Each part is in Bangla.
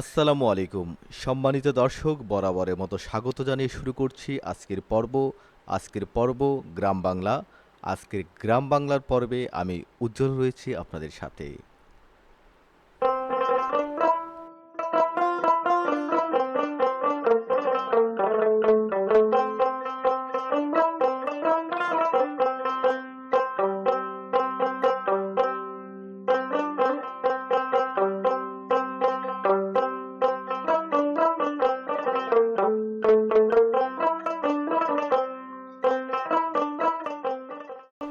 আসসালামু আলাইকুম। সম্মানিত দর্শক, বরাবরের মতো স্বাগত জানিয়ে শুরু করছি আজকের পর্ব। আজকের পর্ব গ্রাম বাংলা। আজকের গ্রাম বাংলার পর্বে আমি উজ্জ্বল রয়েছি আপনাদের সাথে।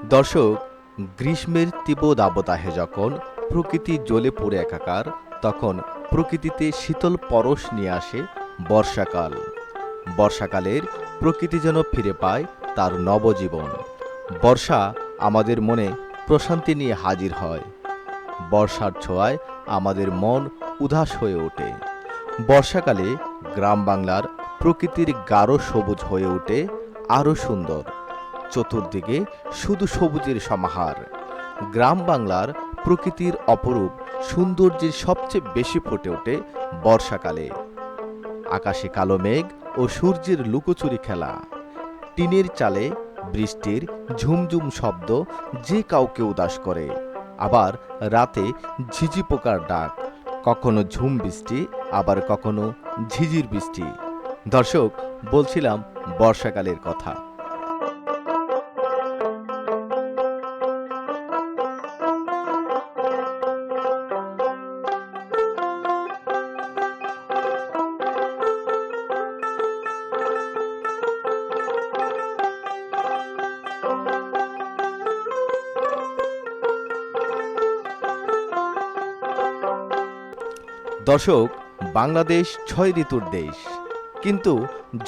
দর্শক, গ্রীষ্মের তীব্র দাবদাহে যখন প্রকৃতি জ্বলে পড়ে একাকার, তখন প্রকৃতিতে শীতল পরশ নিয়ে আসে বর্ষাকাল। বর্ষাকালের প্রকৃতি যেন ফিরে পায় তার নবজীবন। বর্ষা আমাদের মনে প্রশান্তি নিয়ে হাজির হয়। বর্ষার ছোঁয়ায় আমাদের মন উদাস হয়ে ওঠে। বর্ষাকালে গ্রাম বাংলার প্রকৃতির গাঢ় সবুজ হয়ে ওঠে আরও সুন্দর। চতুর্দিকে শুধু সবুজের সমাহার। গ্রাম বাংলার প্রকৃতির অপরূপ সৌন্দর্যের সবচেয়ে বেশি ফুটে ওঠে বর্ষাকালে। আকাশে কালো মেঘ ও সূর্যের লুকোচুরি খেলা। টিনের চালে বৃষ্টির ঝুমঝুম শব্দ যে কাউকে উদাস করে। আবার রাতে ঝিঝি পোকার ডাক, কখনো ঝুম বৃষ্টি, আবার কখনো ঝিঝির বৃষ্টি। দর্শক, বলছিলাম বর্ষাকালের কথা। দর্শক, বাংলাদেশ ছয় ঋতুর দেশ। কিন্তু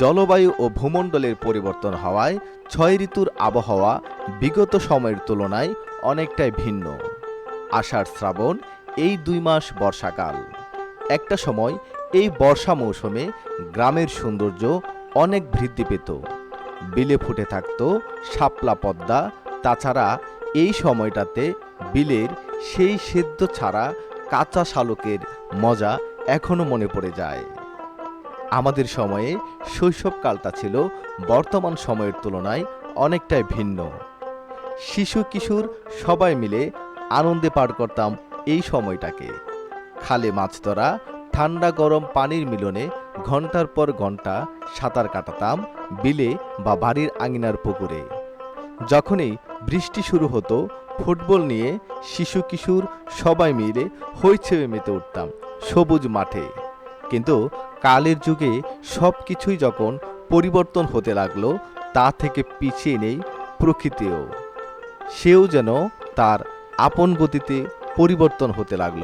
জলবায়ু ও ভূমণ্ডলের পরিবর্তন হওয়ায় ছয় ঋতুর আবহাওয়া বিগত সময়ের তুলনায় অনেকটাই ভিন্ন। আষাঢ় শ্রাবণ এই দুই মাস বর্ষাকাল। একটা সময় এই বর্ষা মৌসুমে গ্রামের সৌন্দর্য অনেক বৃদ্ধি পেত। বিলে ফুটে থাকতো শাপলা পদ্মা, তাছাড়া এই সময়টাতে বিলের সেই সেদ্ধ ছাড়া কাঁচা শালকের মজা এখনও মনে পড়ে যায়। আমাদের সময়ে শৈশবকালটা ছিল বর্তমান সময়ের তুলনায় অনেকটাই ভিন্ন। শিশু কিশোর সবাই মিলে আনন্দে পার করতাম এই সময়টাকে। খালে মাছ ধরা, ঠান্ডা গরম পানির মিলনে ঘণ্টার পর ঘণ্টা সাঁতার কাটাতাম বিলে বা বাড়ির আঙিনার পুকুরে। যখনই বৃষ্টি শুরু হতো ফুটবল নিয়ে শিশু কিশোর সবাই মিলে হইচয়ে মেতে উঠতাম সবুজ মাঠে। কিন্তু কালের যুগে সব কিছুই যখন পরিবর্তন হতে লাগল, তা থেকে পিছিয়ে নেই প্রকৃতিও। সেও যেন তার আপন গতিতে পরিবর্তন হতে লাগল।